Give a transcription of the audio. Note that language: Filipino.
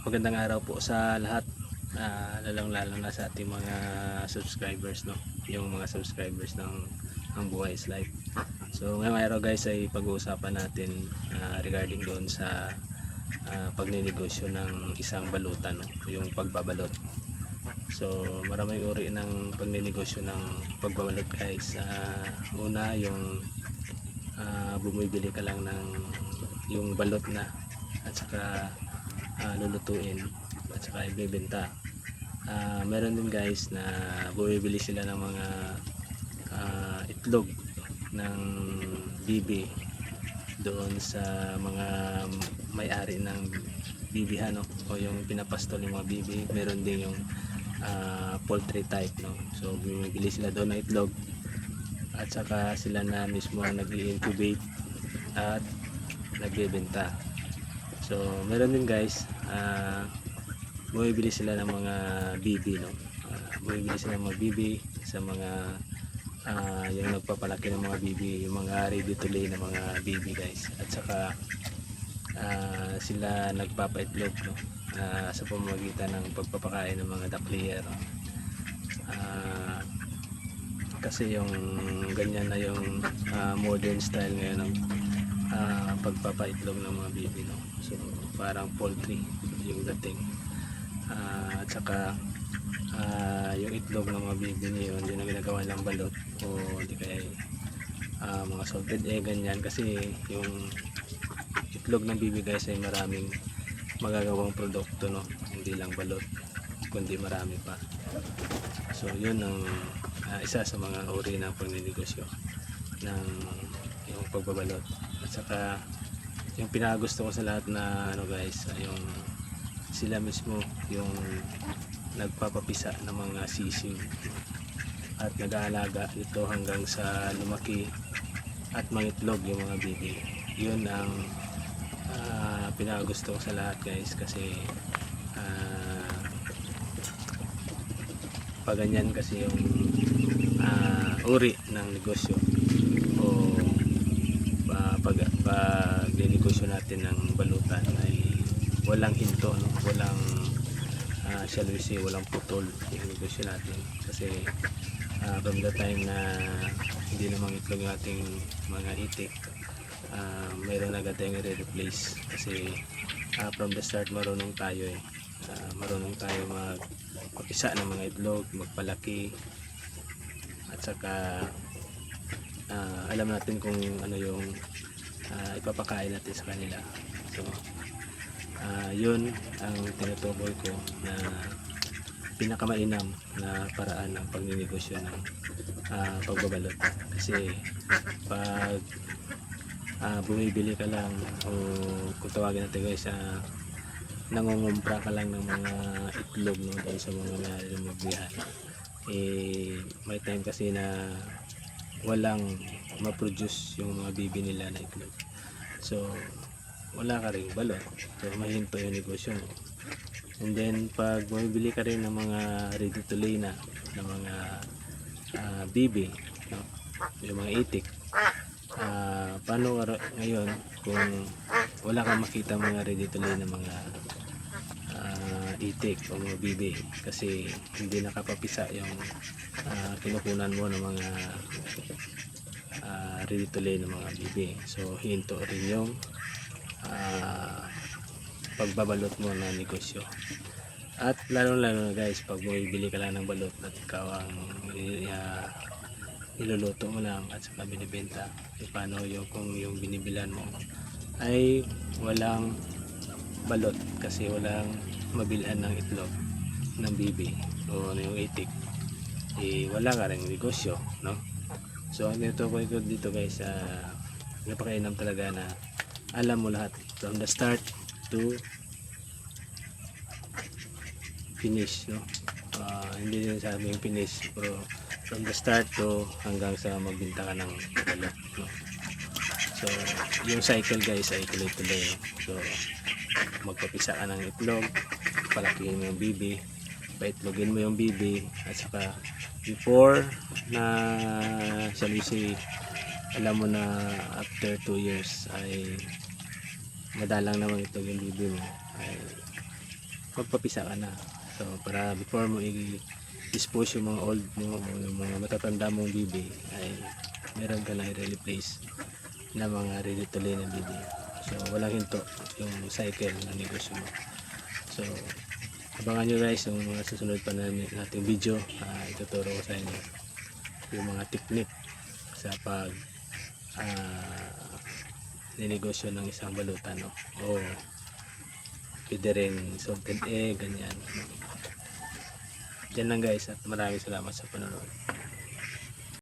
magandang araw po sa lahat. Uh, lalong lalo na sa ating mga subscribers no. Yung mga subscribers ng ang Buhay is Life. So ngayong araw guys ay pag-uusapan natin ah, regarding doon sa ah, pagninegosyo ng isang balutan no, yung pagbabalot. So maraming uri ng pagninegosyo ng pagbabalot guys. Ah, una yung ah, bumibili ka lang ng yung balot na at saka ah, lulutuin at saka ibebenta. Ah, meron din guys na bumibili sila ng mga ah, itlog ng bibi doon sa mga may-ari ng bibihan no? o yung pinapastol ng mga bibi meron din yung ah, poultry type no so bumibili sila doon ng itlog at saka sila na mismo nag-incubate at nagbebenta so meron din guys ah bumibili sila ng mga bibi no? Ah, bumibili sila ng mga bibi sa mga ah, yung nagpapalaki ng mga bibi yung mga ready to lay na mga bibi guys. At saka ah, sila nagpapaitlog no? Ah, sa pamamagitan ng pagpapakain ng mga duck layer no? Ah, kasi yung ganyan na yung ah, modern style ngayon ng ah, pagpapaitlog ng mga bibi no? So parang poultry yung dating. Ah, at saka ah, yung itlog ng mga bibi niyo hindi na ginagawa ng balot o hindi kaya ah, mga salted egg ganyan. Kasi yung itlog ng bibi guys ay maraming magagawang produkto no? Hindi lang balot kundi marami pa. So yun ang ah, isa sa mga uri ng pagninegosyo ng yung pagbabalot saka yung pinagusto ko sa lahat na ano guys yung sila mismo yung nagpapapisa ng mga sisig at nag-aalaga ito hanggang sa lumaki at mangitlog yung mga bibi yun ang ah, pinagusto ko sa lahat guys kasi ah, pag ganyan kasi yung ah, uri ng negosyo pag, pag negosyo natin ng balutan ay walang hinto no? walang uh, shall we say walang putol yung natin. Kasi ah, from the time na hindi namang itlog yung ating mga itik ah, mayroon agad tayong i-replace. Kasi ah, from the start marunong tayo eh. Ah, marunong tayo magpapisa ng mga itlog magpalaki. At saka ah, alam natin kung ano yung ah, ipapakain natin sa kanila. So ah, yun ang tinutukoy ko na pinakamainam na paraan ng pagninegosyo ng ah, pagbabalot. Kasi pag ah, bumibili ka lang o kung tawagin natin guys sa nangungumpra ka lang ng mga itlog no, sa mga nalumagbihan eh may time kasi na walang ma-produce yung mga bibi nila na itlog. So wala ka rin balot so mahinto yung negosyo mo. And then pag bumibili ka rin ng mga ready to lay na ng mga ah, bibi no? yung mga itik Ah, paano ngayon kung wala kang makita mga ready to lay na mga itik o mga bibi kasi hindi nakapapisa yung ah, kinukunan mo ng mga ah, ready to lay ng mga bibi so hinto rin yung ah, pagbabalot mo na negosyo. At lalo lalo na guys pag bumibili ka lang ng balot at ikaw ang uh, niluluto mo lang at saka binibenta e paano yung kung yung binibilan mo ay walang balot kasi walang mabilhan ng itlog ng bibi o ano yung itik eh wala ka rin negosyo no so ang tinutukoy ko dito guys uh, napakainam talaga na alam mo lahat from the start to finish no Ah, hindi din sabi yung finish pero from the start to hanggang sa magbinta ka ng balot no? so yung cycle guys ay tuloy-tuloy no? so magpapisa ka ng itlog palakihin mo yung bibi paitlogin mo yung bibi at saka before na say alam mo na after 2 years ay madalang naman itlog yung bibi mo ay magpapisa ka na. So para before mo i-dispose yung mga old mo o yung mga matatanda mong bibi ay meron ka na i-replace na mga ready to lay na bibi. So walang hinto yung cycle ng negosyo mo. So abangan nyo guys yung mga susunod pa namin nating video. Ah, ituturo ko sa inyo yung mga technique sa pag ah, ninegosyo ng isang balutan no? o pwede rin salted egg ganyan Diyan lang guys at maraming salamat sa panonood